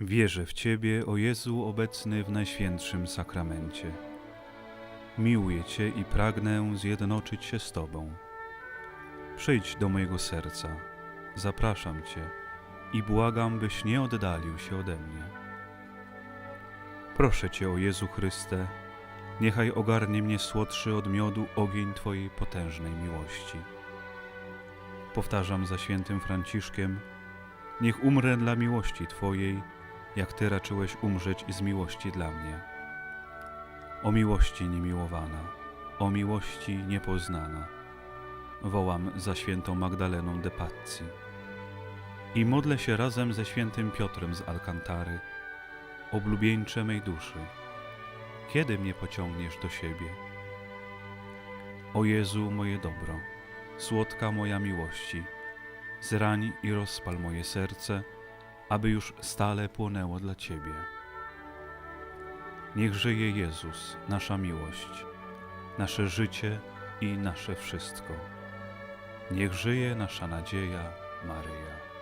Wierzę w Ciebie, o Jezu obecny w Najświętszym Sakramencie. Miłuję Cię i pragnę zjednoczyć się z Tobą. Przyjdź do mojego serca, zapraszam Cię i błagam, byś nie oddalił się ode mnie. Proszę Cię, o Jezu Chryste, niechaj ogarnie mnie słodszy od miodu ogień Twojej potężnej miłości. Powtarzam za świętym Franciszkiem, niech umrę dla miłości Twojej, jak Ty raczyłeś umrzeć z miłości dla mnie. O miłości niemiłowana, o miłości niepoznana, wołam za świętą Magdaleną de Pazzi. I modlę się razem ze świętym Piotrem z Alcantary, oblubieńcze mej duszy. Kiedy mnie pociągniesz do siebie? O Jezu, moje dobro, słodka moja miłości, zrań i rozpal moje serce, aby już stale płonęło dla Ciebie. Niech żyje Jezus, nasza miłość, nasze życie i nasze wszystko. Niech żyje nasza nadzieja, Maryja.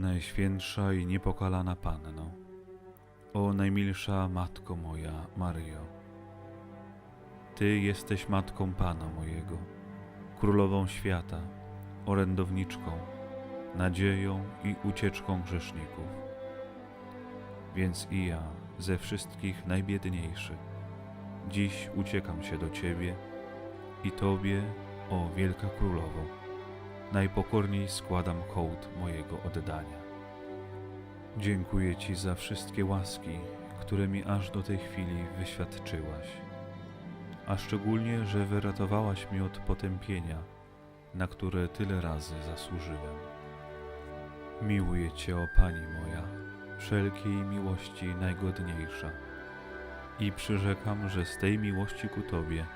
Najświętsza i niepokalana Panno, o najmilsza Matko moja, Maryjo, Ty jesteś Matką Pana mojego, Królową świata, orędowniczką, nadzieją i ucieczką grzeszników. Więc i ja, ze wszystkich najbiedniejszy, dziś uciekam się do Ciebie i Tobie, o Wielka Królowo, najpokorniej składam hołd mojego oddania. Dziękuję Ci za wszystkie łaski, które mi aż do tej chwili wyświadczyłaś, a szczególnie, że wyratowałaś mnie od potępienia, na które tyle razy zasłużyłem. Miłuję Cię, o Pani moja, wszelkiej miłości najgodniejsza i przyrzekam, że z tej miłości ku Tobie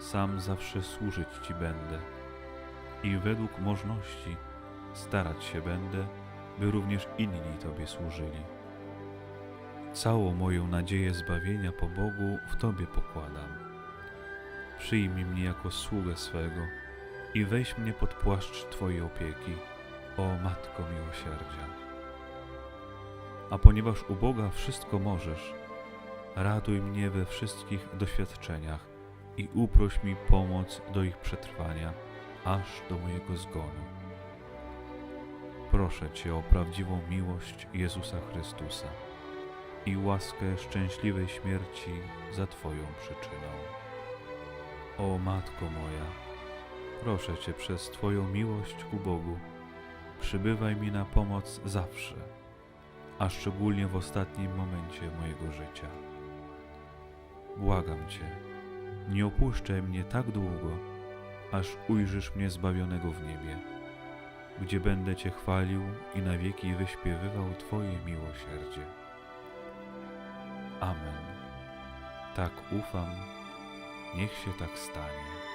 sam zawsze służyć Ci będę i według możności starać się będę, by również inni Tobie służyli. Całą moją nadzieję zbawienia po Bogu w Tobie pokładam. Przyjmij mnie jako sługę swego i weź mnie pod płaszcz Twojej opieki, o Matko Miłosierdzia. A ponieważ u Boga wszystko możesz, raduj mnie we wszystkich doświadczeniach i uproś mi pomoc do ich przetrwania aż do mojego zgonu. Proszę Cię o prawdziwą miłość Jezusa Chrystusa i łaskę szczęśliwej śmierci za Twoją przyczyną. O Matko moja, proszę Cię przez Twoją miłość ku Bogu, przybywaj mi na pomoc zawsze, a szczególnie w ostatnim momencie mojego życia. Błagam Cię, nie opuszczaj mnie tak długo, aż ujrzysz mnie zbawionego w niebie, gdzie będę Cię chwalił i na wieki wyśpiewywał Twoje miłosierdzie. Amen. Tak ufam, niech się tak stanie.